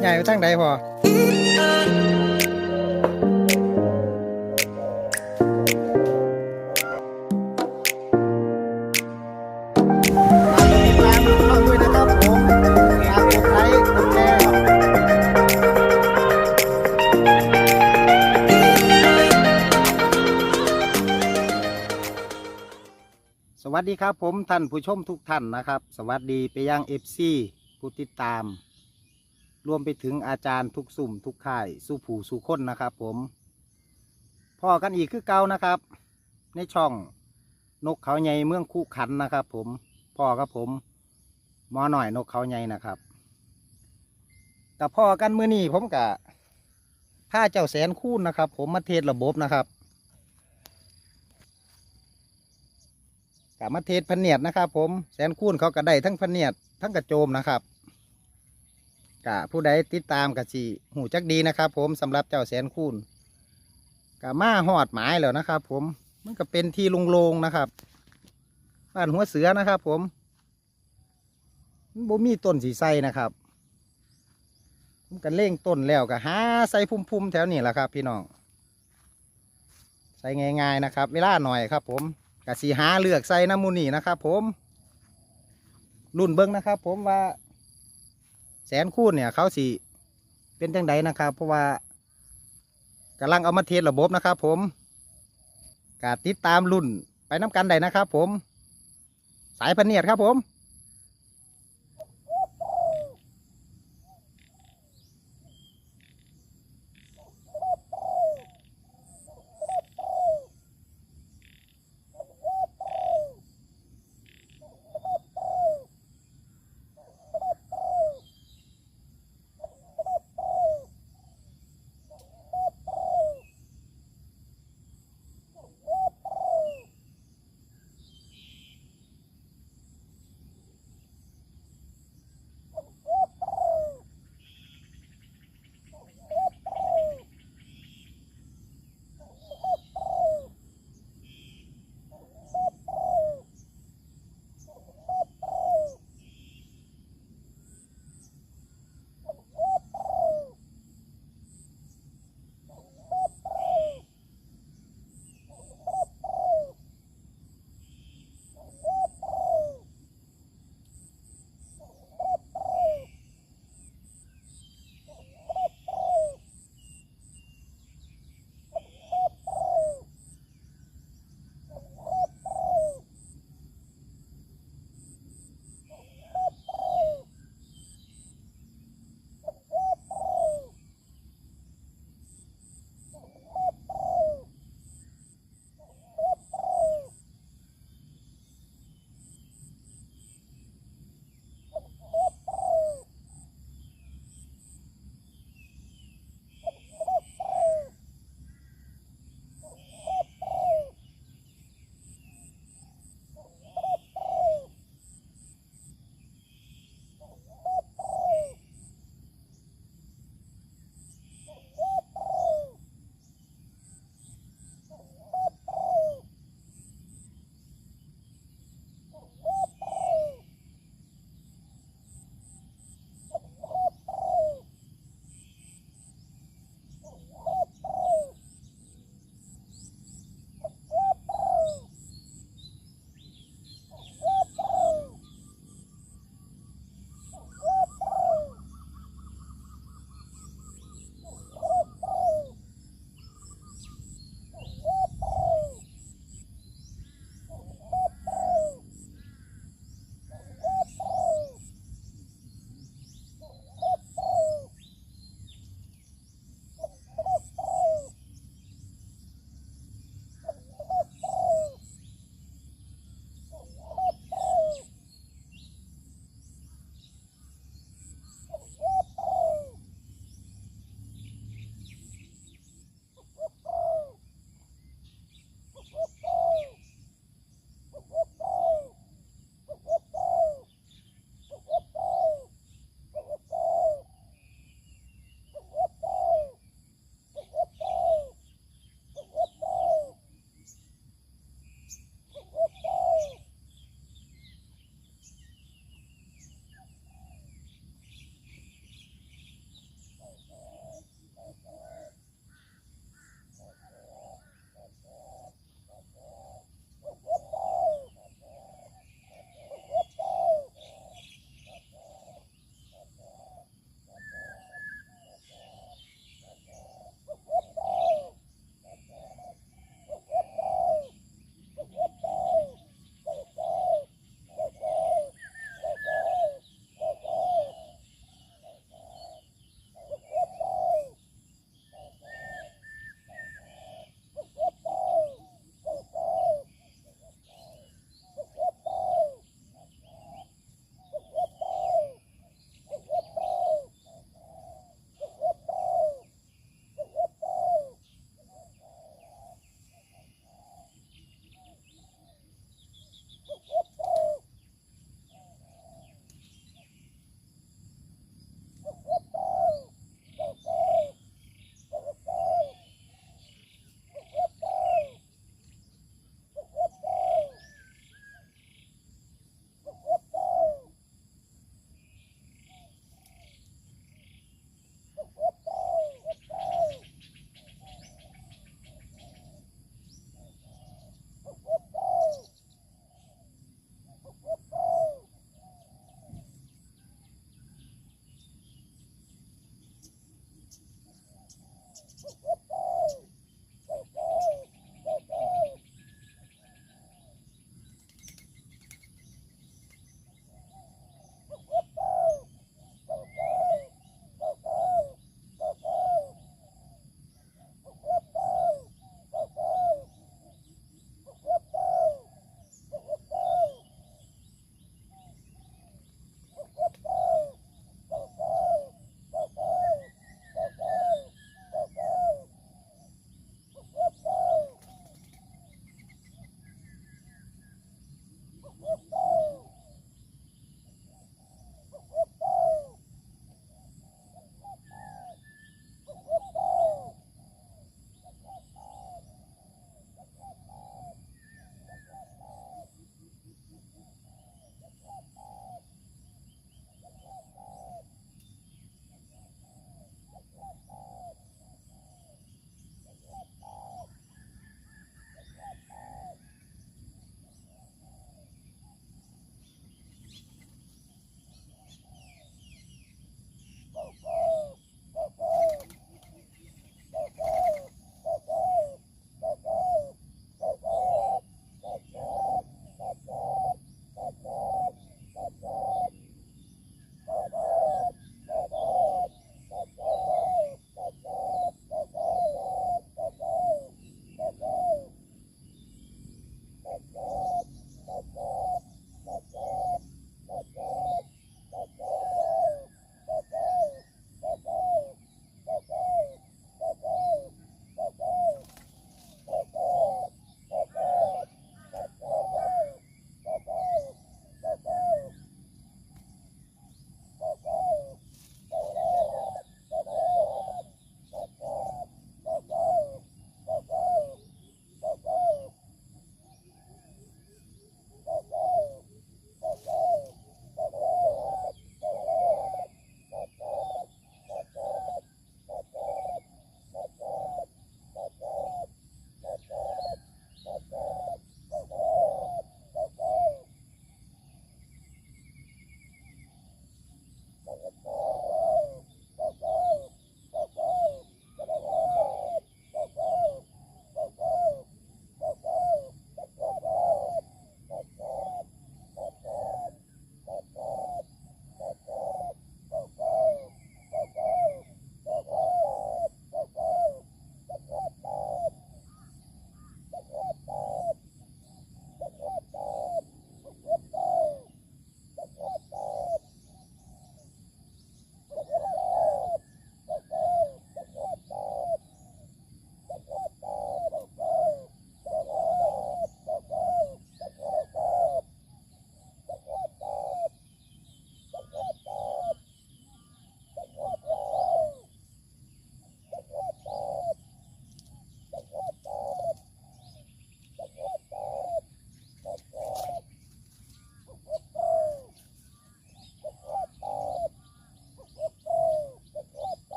ใหญ่ไปทางใดพอสวัสดีครับผมท่านผู้ชมทุกท่านนะครับ สวัสดีไปยังเอฟซีผู้ติดตาม รวมไปถึงอาจารย์ทุกสุ่มทุกค่ายสู้ผู้สู้คนนะครับผมพ่อกันอีกคือเก่านะครับ ในช่องนกเขาใหญ่เมืองคู่ขันนะครับ ผมพ่อกับผมมอหน่อยนกเขาใหญ่นะครับกับพ่อกันมือนี้ผมกับผ้าเจ้าแสนคูณนะครับ ผมมาเทศระบบนะครับกับมาเทศพะเนียดนะครับ ผมแสนคูณเขาก็ได้ทั้งพะเนียดทั้งกระโจมนะครับ กะผู้ใดติดตามกะสีหูจักดีนะครับ ผมสำหรับเจ้าแสนคูณกะมาหอดหมายแล้วนะครับ ผมมันก็เป็นที่โลงๆนะครับบ้านหัวเสือนะครับ ผมมันบ่มีต้นสีไส้นะครับผมก็เล่งต้นแล้วก็หาใส่พุ่มๆแถวนี้แหละครับ พี่น้องใส่ง่าย ๆ นะครับ เวลาหน่อยครับ ผมกะสีหาเลือกใส่น้ำมูนี่นะครับ ผมรุ่นเบิ้งนะครับ ผมว่า แสนคูณเนี่ยเขาสิเป็นจังใดนะครับ เพราะว่ากำลังเอามาเทสระบบนะครับ ผมกาติดตามรุ่นไปน้ำกันใดนะครับ ผม สายพันเนียดครับผม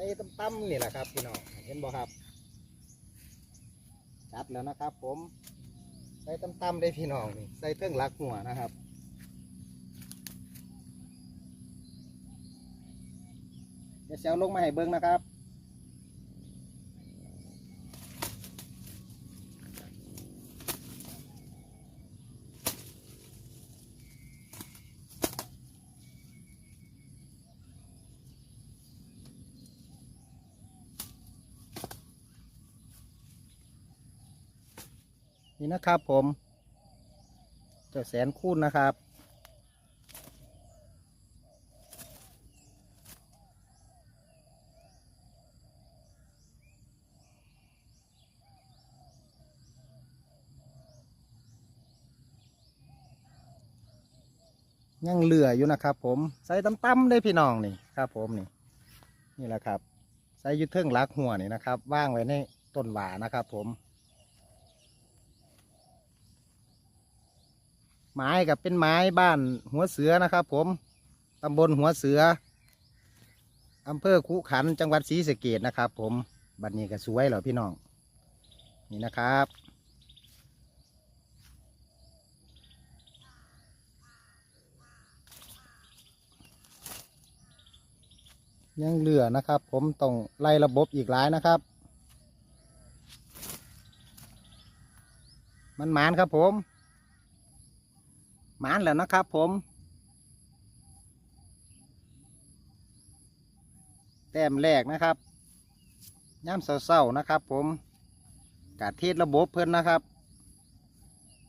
ส่ตั้มๆนี่แหละครับพี่น้องเห็นบ่ครับจัดแล้วนะครับ ผมใส่ตั้มๆได้พี่น้องนี่ใส่เครื่องลักหัวนะครับเดี๋ยวเสียวลงมาให้เบิ้งนะครับ นี่นะครับผม เจ้าแสนคูณนะครับ ยังเหลืออยู่นะครับผม ใส่ตั้มๆได้พี่น้องนี่ครับผมนี่ นี่แหละครับ ใส่ยุทเทิงลักหัวนี่นะครับ ว่างไว้ในต้นหวานะครับผม ไม้กับเป็นไม้บ้านหัวเสือนะครับ ผมตำบลหัวเสืออำเภอคุขันจังหวัดศรีสะเกดนะครับ ผมบัดนี้ก็สวยเหรอพี่น้องนี่นะครับยังเหลือนะครับ ผมต้องไล่ระบบอีกหลายนะครับ มันหมานครับผม หมานแล้วนะครับผม แต้มแรกนะครับย่ำเศร้าๆนะครับ ผมกาเทศระบบเพิ่นนะครับ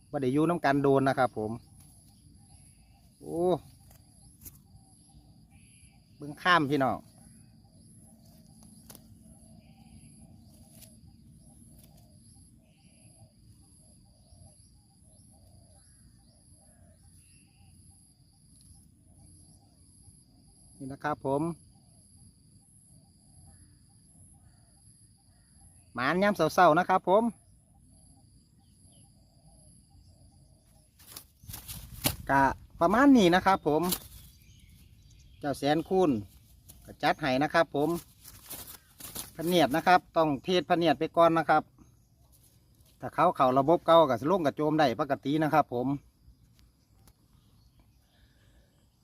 ว่าได้อยู่น้ำกันโดนนะครับ ผมโอ้เบิ่งข้ามพี่น้อง นะครับผมหมานย้ำเสาๆนะครับผมกะประมาณนี้นะครับผม เจ้าแสนคูณกะจัดให้นะครับผมพเนียดนะครับ ต้องเทศพเนียดไปก่อนนะครับ ถ้าเขาเข่าระบบเก่ากับลงกับโจมได้ปกตินะครับผม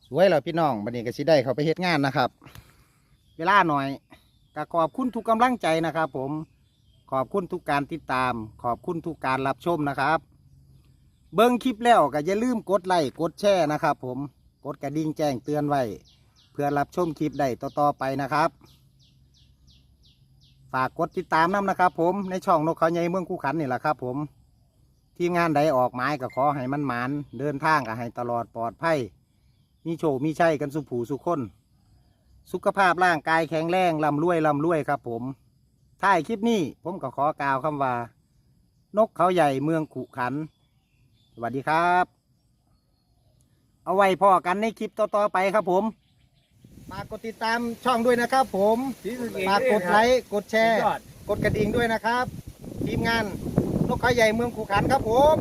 สวยแล้วพี่น้องบันนี้ก็สิได้เขาไปเฮ็ดงานนะครับ เวลาหน่อยก็ขอบคุณทุกกำลังใจนะครับ ผมขอบคุณทุกการติดตาม ขอบคุณทุกการรับชมนะครับ เบิ้งคลิปแล้วก็อย่าลืมกดไลค์กดแชร์นะครับ ผมกดกระดิ่งแจ้งเตือนไว้เพื่อรับชมคลิปได้ต่อๆไปนะครับ ฝากกดติดตามน้ำนะครับ ผมในช่องนกเขาใหญ่เมืองคู่ขันนี่แหละครับ ผมทีมงานใดออกไม้ก็ขอให้มันหมานเดินทางก็ให้ตลอดปลอดภัย มีโชคมีชัยกันสุผูสุคน สุขภาพร่างกายแข็งแรงลำรวยลำรวยครับผมท้ายคลิปนี้ผมก็ขอกล่าวคำว่า นกเขาใหญ่เมืองขุขัน สวัสดีครับ เอาไว้พอกันในคลิปต่อๆไปครับผมฝากกดติดตามช่องด้วยนะครับผมฝากกดไลค์กดแชร์ กดกระดิ่งด้วยนะครับ ทีมงานนกเขาใหญ่เมืองขุขันครับผม